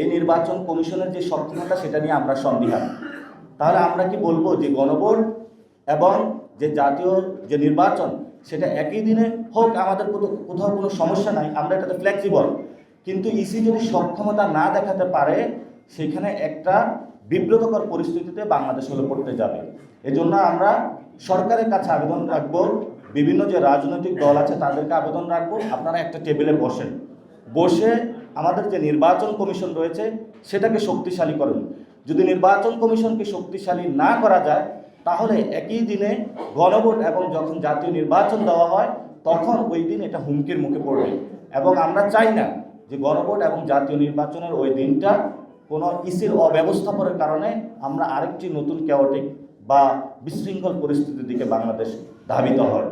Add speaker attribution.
Speaker 1: এই নির্বাচন কমিশনের যে সক্ষমতা সেটা নিয়ে আমরা সন্দিহান। তাহলে আমরা কি বলব যে গণভোট এবং যে জাতীয় যে নির্বাচন, সেটা একই দিনে হোক, আমাদের কোথাও কোনো সমস্যা নাই, আমরা এটাতে ফ্লেক্সিবল কিন্তু ইসি যদি সক্ষমতা না দেখাতে পারে, সেখানে একটা বিব্রতকর পরিস্থিতিতে বাংলাদেশ হলে পড়তে যাবে। এজন্য আমরা সরকারের কাছে আবেদন রাখব, বিভিন্ন যে রাজনৈতিক দল আছে, তাদেরকে আবেদন রাখব। আপনারা একটা টেবিলে বসেন। বসে আমাদের যে নির্বাচন কমিশন রয়েছে, সেটাকে শক্তিশালী করুন। যদি নির্বাচন কমিশনকে শক্তিশালী না করা যায়, তাহলে একই দিনে গণভোট এবং যখন জাতীয় নির্বাচন দেওয়া হয়, তখন ওই দিন এটা হুমকির মুখে পড়বে। এবং আমরা চাই না যে গণভোট এবং জাতীয় নির্বাচনের ওই দিনটা কোনো ইসির অব্যবস্থাপনার কারণে আমরা আরেকটি নতুন কেওটিক বা বিশৃঙ্খল পরিস্থিতির দিকে বাংলাদেশ ধাবিত হয়।